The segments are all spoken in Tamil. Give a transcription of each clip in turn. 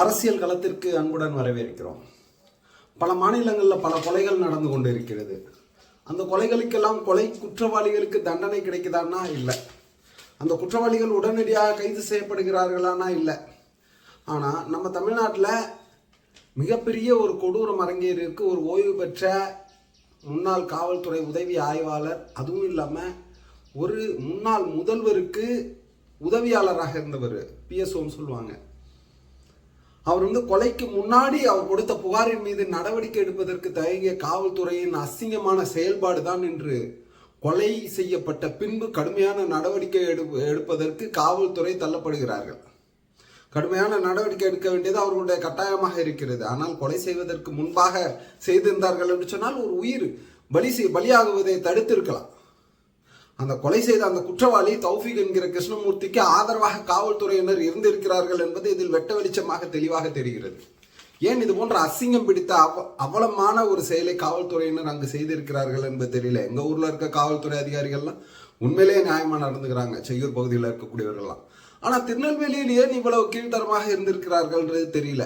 அரசியல் களத்திற்கு அன்புடன் வரவேற்கிறோம். பல மாநிலங்களில் பல கொலைகள் நடந்து கொண்டு இருக்கிறது அந்த கொலைகளுக்கெல்லாம் கொலை குற்றவாளிகளுக்கு தண்டனை கிடைக்குதான்னா இல்லை. அந்த குற்றவாளிகள் உடனடியாக கைது செய்யப்படுகிறார்களானா இல்லை. ஆனால் நம்ம தமிழ்நாட்டில் மிகப்பெரிய ஒரு கொடூரம் அரங்கேறியிருக்கு. ஒரு ஓய்வு பெற்ற முன்னாள் காவல்துறை உதவி ஆய்வாளர். அதுவும் இல்லாமல் ஒரு முன்னாள் முதல்வருக்கு உதவியாளராக இருந்தவர் பிஎஸ்ஓன்னு சொல்லுவாங்க. அவர் வந்து கொலைக்கு முன்னாடி அவர் கொடுத்த புகாரின் மீது நடவடிக்கை எடுப்பதற்கு தயங்கிய காவல்துறையின் அசிங்கமான செயல்பாடு தான் என்று கொலை செய்யப்பட்ட பின்பு கடுமையான நடவடிக்கை எடு எடுப்பதற்கு காவல்துறை தள்ளப்படுகிறார்கள். கடுமையான நடவடிக்கை எடுக்க வேண்டியது அவர்களுடைய கட்டாயமாக இருக்கிறது. ஆனால் கொலை செய்வதற்கு முன்பாக செய்திருந்தார்கள் என்று சொன்னால் ஒரு உயிர் பலி செய் பலியாகுவதை தடுத்திருக்கலாம். அந்த கொலை செய்த அந்த குற்றவாளி தௌஃபிக் என்கிற கிருஷ்ணமூர்த்திக்கு ஆதரவாக காவல்துறையினர் இருந்திருக்கிறார்கள் என்பது இதில் வெட்ட வெளிச்சமாக தெளிவாக தெரிகிறது. ஏன் இது போன்ற அசிங்கம் பிடித்த அவ அவலமான ஒரு செயலை காவல்துறையினர் அங்கு செய்திருக்கிறார்கள் என்பது தெரியல. எங்க ஊர்ல இருக்க காவல்துறை அதிகாரிகள்லாம் உண்மையிலேயே நியாயமா நடந்துக்கிறாங்க. செய்யூர் பகுதியில் இருக்கக்கூடியவர்கள்லாம். ஆனா திருநெல்வேலியில் ஏன் இவ்வளவு கீழ்த்தரமாக இருந்திருக்கிறார்கள்ன்றது தெரியல.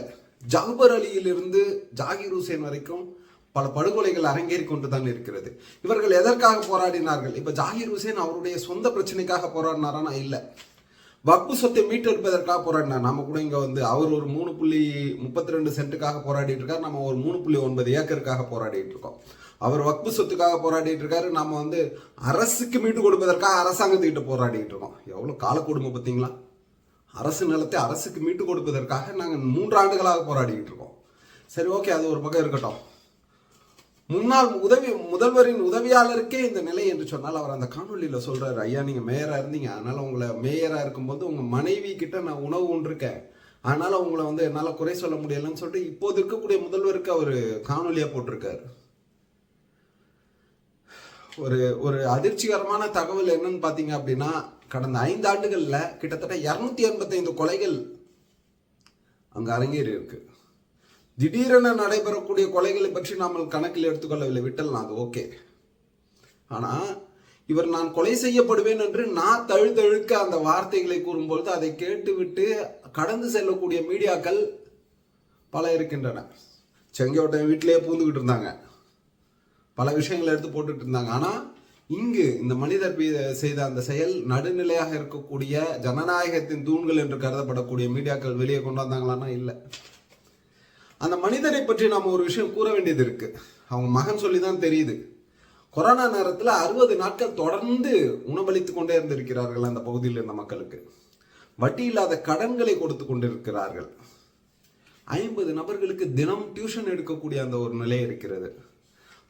ஜஹபர் அலியிலிருந்து ஜாகிர் ஹுசேன் வரைக்கும் பல படுகொலைகள் அரங்கேறி கொண்டுதான் இருக்கிறது. இவர்கள் எதற்காக போராடினார்கள்? இப்ப ஜாகிர் ஹுசேன் அவருடைய சொந்த பிரச்சனைக்காக போராடினாரானா? இல்ல. வக்பு சொத்தை மீட்டெடுப்பதற்காக போராடினார் நம்ம கூட இங்க வந்து அவர் ஒரு மூணு புள்ளி முப்பத்தி ரெண்டு சென்ட்டுக்காக போராடிட்டு இருக்காரு. நம்ம ஒரு மூணு புள்ளி ஒன்பது ஏக்கருக்காக போராடிட்டு இருக்கோம். அவர் வக்பு சொத்துக்காக போராடிட்டு இருக்காரு. நம்ம வந்து அரசுக்கு மீட்டு கொடுப்பதற்காக அரசாங்கத்துக்கிட்ட போராடிட்டு இருக்கோம். எவ்வளவு கால பார்த்தீங்களா? அரசு நிலத்தை அரசுக்கு மீட்டு கொடுப்பதற்காக நாங்கள் மூன்று ஆண்டுகளாக போராடிக்கிட்டு இருக்கோம். சரி ஓகே அது ஒரு பக்கம் இருக்கட்டும். முன்னாள் உதவி முதல்வரின் உதவியாளருக்கே இந்த நிலை என்று சொன்னால் அவர் அந்த காணொலியில் சொல்கிறார் ஐயா நீங்கள் மேயராக இருந்தீங்க. அதனால் உங்களை மேயராக இருக்கும்போது உங்கள் மனைவி கிட்ட நான் உணவு ஒன்றிருக்கேன் அதனால் உங்களை வந்து என்னால் குறை சொல்ல முடியலன்னு சொல்லிட்டு இப்போது இருக்கக்கூடிய முதல்வருக்கு அவர் காணொலியாக போட்டிருக்காரு. ஒரு ஒரு அதிர்ச்சிகரமான தகவல் என்னன்னு பார்த்தீங்க அப்படின்னா கடந்த ஐந்து ஆண்டுகளில் கிட்டத்தட்ட இரநூத்தி எண்பத்தைந்து கொலைகள் அங்கே அரங்கேறி இருக்குது திடீரென நடைபெறக்கூடிய கொலைகளை பற்றி நாம் கணக்கில் எடுத்துக்கொள்ளவில்லை. விட்டலாம் அது ஓகே. ஆனால் இவர் நான் கொலை செய்யப்படுவேன் என்று நான் தழுத்தழுக்க அந்த வார்த்தைகளை கூறும்பொழுது அதை கேட்டுவிட்டு கடந்து செல்லக்கூடிய மீடியாக்கள் பல இருக்கின்றன. செங்கோட்டை வீட்டிலேயே பூந்துக்கிட்டு இருந்தாங்க. பல விஷயங்களை எடுத்து போட்டுட்டு இருந்தாங்க. ஆனால் இங்கு இந்த மனிதர் செய்த அந்த செயல் நடுநிலையாக இருக்கக்கூடிய ஜனநாயகத்தின் தூண்கள் என்று கருதப்படக்கூடிய மீடியாக்கள் வெளியே கொண்டு வந்தாங்களான்னா இல்லை. அந்த மனிதரை பற்றி நாம் ஒரு விஷயம் கூற வேண்டியது இருக்கு. அவங்க மகன் சொல்லி தான் தெரியுது. கொரோனா நேரத்தில் அறுபது நாட்கள் தொடர்ந்து உணவளித்து கொண்டே இருந்திருக்கிறார்கள் அந்த பகுதியில் இருந்த மக்களுக்கு. வட்டி இல்லாத கடன்களை கொடுத்து கொண்டிருக்கிறார்கள். ஐம்பது நபர்களுக்கு தினம் டியூஷன் எடுக்கக்கூடிய அந்த ஒரு நிலை இருக்கிறது.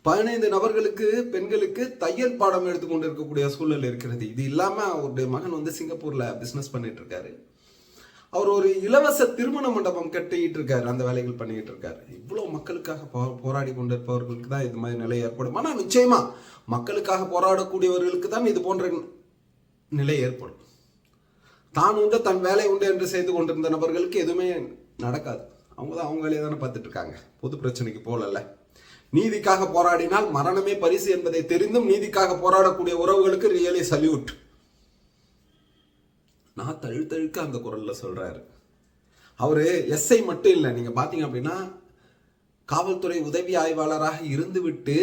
பதினைந்து நபர்களுக்கு பெண்களுக்கு தையல் பாடம் எடுத்துக்கொண்டு இருக்கக்கூடிய சூழல் இருக்கிறது. இது இல்லாமல் அவருடைய மகன் வந்து சிங்கப்பூரில் பிஸ்னஸ் பண்ணிட்டு இருக்காரு. அவர் ஒரு இலவச திருமண மண்டபம் கட்டிக்கிட்டு இருக்காரு அந்த வேலைகள் பண்ணிக்கிட்டு இருக்காரு இவ்வளோ மக்களுக்காக போ- போராடி கொண்டிருப்பவர்களுக்கு தான் இது மாதிரி நிலை ஏற்படும். ஆனால் நிச்சயமா மக்களுக்காக போராடக்கூடியவர்களுக்கு தான் இது போன்ற நிலை ஏற்படும். தான் உண்டு தன் வேலை உண்டு என்று செய்து கொண்டிருந்த நபர்களுக்கு எதுவுமே நடக்காது. அவங்க தான் அவங்க வேலையை தானே பார்த்துட்டு இருக்காங்க பொது பிரச்சனைக்கு போகலல்ல. நீதிக்காக போராடினால் மரணமே பரிசு என்பதை தெரிந்தும் நீதிக்காக போராடக்கூடிய உறவுகளுக்கு ரியலி சல்யூட். நான் தழுத்தழுக்க அந்த குரலில் சொல்கிறாரு அவர் எஸ்ஐ மட்டும் இல்லை நீங்கள் பார்த்தீங்க அப்படின்னா காவல்துறை உதவி ஆய்வாளராக இருந்துவிட்டு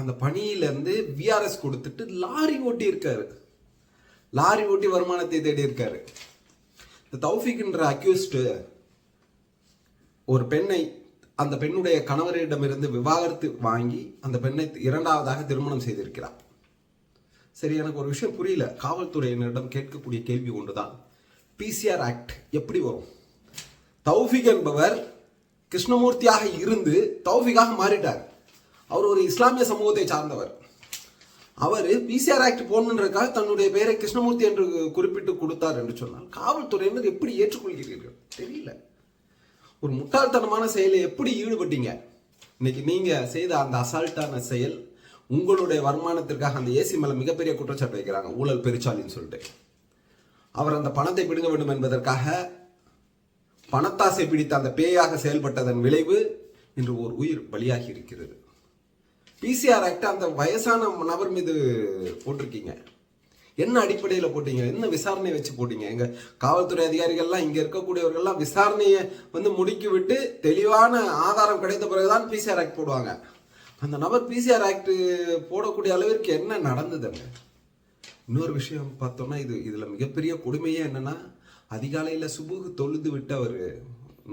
அந்த பணியிலேருந்து விஆர்எஸ் கொடுத்துட்டு லாரி ஓட்டி இருக்காரு. லாரி ஓட்டி வருமானத்தை தேடி இருக்காரு. இந்த தௌஃபிக்ன்ற அக்யூஸ்டு ஒரு பெண்ணை அந்த பெண்ணுடைய கணவரிடமிருந்து விவாகரத்து வாங்கி அந்த பெண்ணை இரண்டாவதாக திருமணம் செய்திருக்கிறார். சரி எனக்கு ஒரு விஷயம் புரியல. காவல்துறையினரிடம் கேட்கக்கூடிய கேள்வி ஒன்றுதான். பிசிஆர் ஆக்ட் எப்படி வரும்? தௌஃபிக் என்பவர் கிருஷ்ணமூர்த்தியாக இருந்து தௌஃபிகாக மாறிட்டார். அவர் ஒரு இஸ்லாமிய சமூகத்தை சார்ந்தவர். அவர் பிசிஆர் ஆக்ட் போடணுன்றதுக்காக தன்னுடைய பெயரை கிருஷ்ணமூர்த்தி என்று குறிப்பிட்டு கொடுத்தார் என்று சொன்னால் காவல்துறையினர் எப்படி ஏற்றுக்கொள்கிறீர்கள்? தெரியல. ஒரு முட்டாள்தனமான செயலை எப்படி ஈடுபட்டீங்க? இன்னைக்கு நீங்க செய்த அந்த அசால்ட்டான செயல் உங்களுடைய வருமானத்திற்காக அந்த ஏசி மேல மிகப்பெரிய குற்றச்சாட்டு வைக்கிறாங்க. ஊழல் பெருச்சாலின்னு சொல்லிட்டு. அவர் அந்த பணத்தை பிடுங்க வேண்டும் என்பதற்காக பணத்தாசை பிடித்த அந்த பேயாக செயல்பட்டதன் விளைவு இன்று ஒரு உயிர் பலியாகி இருக்கிறது. பிசிஆர் ஆக்ட் அந்த வயசான நபர் மீது போட்டிருக்கீங்க. என்ன அடிப்படையில் போட்டீங்க? என்ன விசாரணையை வச்சு போட்டீங்க? எங்க காவல்துறை அதிகாரிகள்லாம் இங்க இருக்கக்கூடியவர்கள்லாம் விசாரணையை வந்து முடுக்கி விட்டு தெளிவான ஆதாரம் கிடைத்த பிறகுதான் பிசிஆர் ஆக்ட் போடுவாங்க. அந்த நபர் பிசிஆர் ஆக்ட் போடக்கூடிய அளவிற்கு என்ன நடந்ததுங்க இன்னொரு விஷயம் பார்த்தோம்னா இது இதில் மிகப்பெரிய கொடுமையே என்னன்னா அதிகாலையில் சுபுகு தொழுது விட்டு அவர்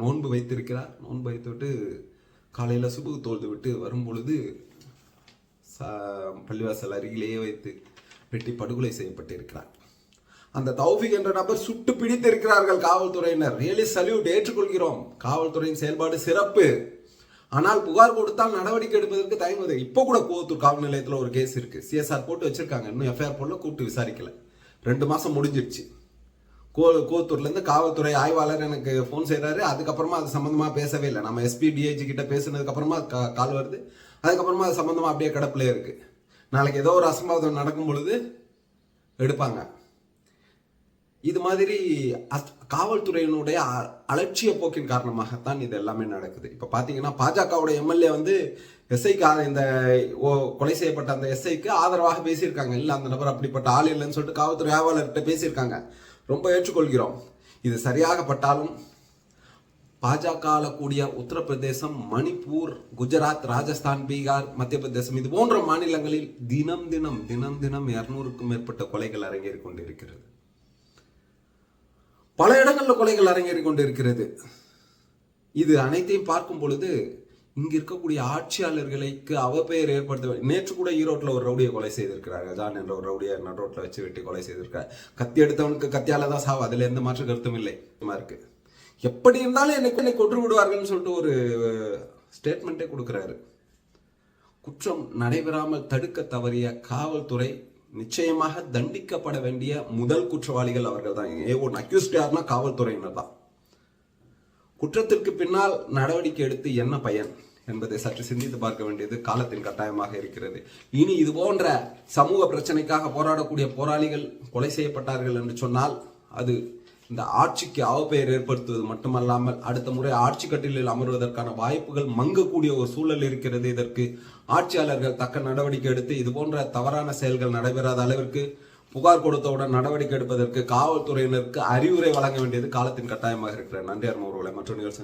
நோன்பு வைத்திருக்கிறார். நோன்பு வைத்து விட்டு காலையில சுபுகு தொழுது விட்டு வரும்பொழுது பள்ளிவாசல் அருகிலேயே வைத்து வெட்டி படுகொலை செய்யப்பட்டிருக்கிறார். அந்த தௌஃபிக் என்ற நபர் சுட்டு பிடித்திருக்கிறார்கள் காவல்துறையினர். ரியலி சல்யூட் ஏற்றுக்கொள்கிறோம். காவல்துறையின் செயல்பாடு சிறப்பு. ஆனால் புகார் கொடுத்தால் நடவடிக்கை எடுப்பதற்கு தயங்குவது இப்போ கூட கோத்தூர் காவல் நிலையத்தில் ஒரு கேஸ் இருக்கு. சிஎஸ்ஆர் போட்டு வச்சிருக்காங்க. இன்னும் எஃப்ஐஆர் போடல கூப்பிட்டு விசாரிக்கல. ரெண்டு மாசம் முடிஞ்சிருச்சு. கோ கோத்தூர்லேருந்து காவல்துறை ஆய்வாளர் எனக்கு ஃபோன் செய்கிறாரு அதுக்கப்புறமா அது சம்மந்தமாக பேசவே இல்லை. நம்ம எஸ்பி டிஐஜி கிட்ட பேசினதுக்கப்புறமா கா- கால் வருது. அதுக்கப்புறமா அது சம்மந்தமாக அப்படியே கிடப்பிலே இருக்குது நாளைக்கு ஏதோ ஒரு அசம்பாவிதம் நடக்கும் பொழுது எடுப்பாங்க. இது மாதிரி காவல்துறையினுடைய அ- அலட்சிய போக்கின் காரணமாகத்தான் இது எல்லாமே நடக்குது. இப்போ பார்த்தீங்கன்னா பாஜகவோட எம்எல்ஏ வந்து எஸ்ஐக்கு இந்த ஓ- கொலை செய்யப்பட்ட அந்த எஸ்ஐக்கு ஆதரவாக பேசியிருக்காங்க. இல்லை அந்த நபர் அப்படிப்பட்ட ஆள் இல்லைன்னு சொல்லிட்டு காவல்துறை ஆய்வாளர்கிட்ட பேசியிருக்காங்க. ரொம்ப ஏற்றுக்கொள்கிறோம். இது சரியாகப்பட்டாலும் பாஜக கூடிய உத்தரப்பிரதேசம் மணிப்பூர் குஜராத் ராஜஸ்தான் பீகார் மத்திய பிரதேசம் இது போன்ற மாநிலங்களில் தினம் தினம் தினம் தினம் இரநூறுக்கும் மேற்பட்ட கொலைகள் அரங்கேறி கொண்டிருக்கிறது. பல இடங்களில் கொலைகள் அரங்கேறிக் கொண்டிருக்கிறது. இது அனைத்தையும் பார்க்கும் பொழுது இங்க இருக்கக்கூடிய ஆட்சியாளர்களுக்கு அவப்பெயர் ஏற்படுத்த நேற்று கூட ஈரோட்டில் ஒரு ரவுடியை கொலை செய்திருக்கிறார் ஜான் என்ற ஒரு ரவுடியை நடுரோட்டில் வச்சு வெட்டி கொலை செய்திருக்கார் கத்தி எடுத்தவனுக்கு கத்தியால தான் சாவு அதுல எந்த மாற்று கருத்தும் இல்லை. இருக்கு. எப்படி இருந்தாலும் எனக்கு என்னை கொன்று விடுவார்கள்னு சொல்லிட்டு ஒரு ஸ்டேட்மெண்ட்டே கொடுக்குறாரு. குற்றம் நடைபெறாமல் தடுக்க தவறிய காவல்துறை நிச்சயமாக தண்டிக்கப்பட வேண்டிய முதல் குற்றவாளிகள் அவர்கள் தான் ஏ ஒன் அக்யூஸ்ட் யாருன்னா காவல்துறையினர் தான். குற்றத்திற்கு பின்னால் நடவடிக்கை எடுத்து என்ன பயன் என்பதை சற்று சிந்தித்து பார்க்க வேண்டியது காலத்தின் கட்டாயமாக இருக்கிறது. இனி இது போன்ற சமூக பிரச்சனைக்காக போராடக்கூடிய போராளிகள் கொலை செய்யப்பட்டார்கள் என்று சொன்னால் அது இந்த ஆட்சிக்கு அவப்பெயர் ஏற்படுத்துவது மட்டுமல்லாமல் அடுத்த முறை ஆட்சி கட்டிலில் அமர்வதற்கான வாய்ப்புகள் மங்கக்கூடிய ஒரு சூழல் இருக்கிறது. இதற்கு ஆட்சியாளர்கள் தக்க நடவடிக்கை எடுத்து இது போன்ற தவறான செயல்கள் நடைபெறாத அளவிற்கு புகார் கொடுத்தவுடன் நடவடிக்கை எடுப்பதற்கு காவல்துறையினருக்கு அறிவுரை வழங்க வேண்டியது காலத்தின் கட்டாயமாக இருக்கிற நன்றி அருமவர்களை மற்றொரு நிகழ்ச்சி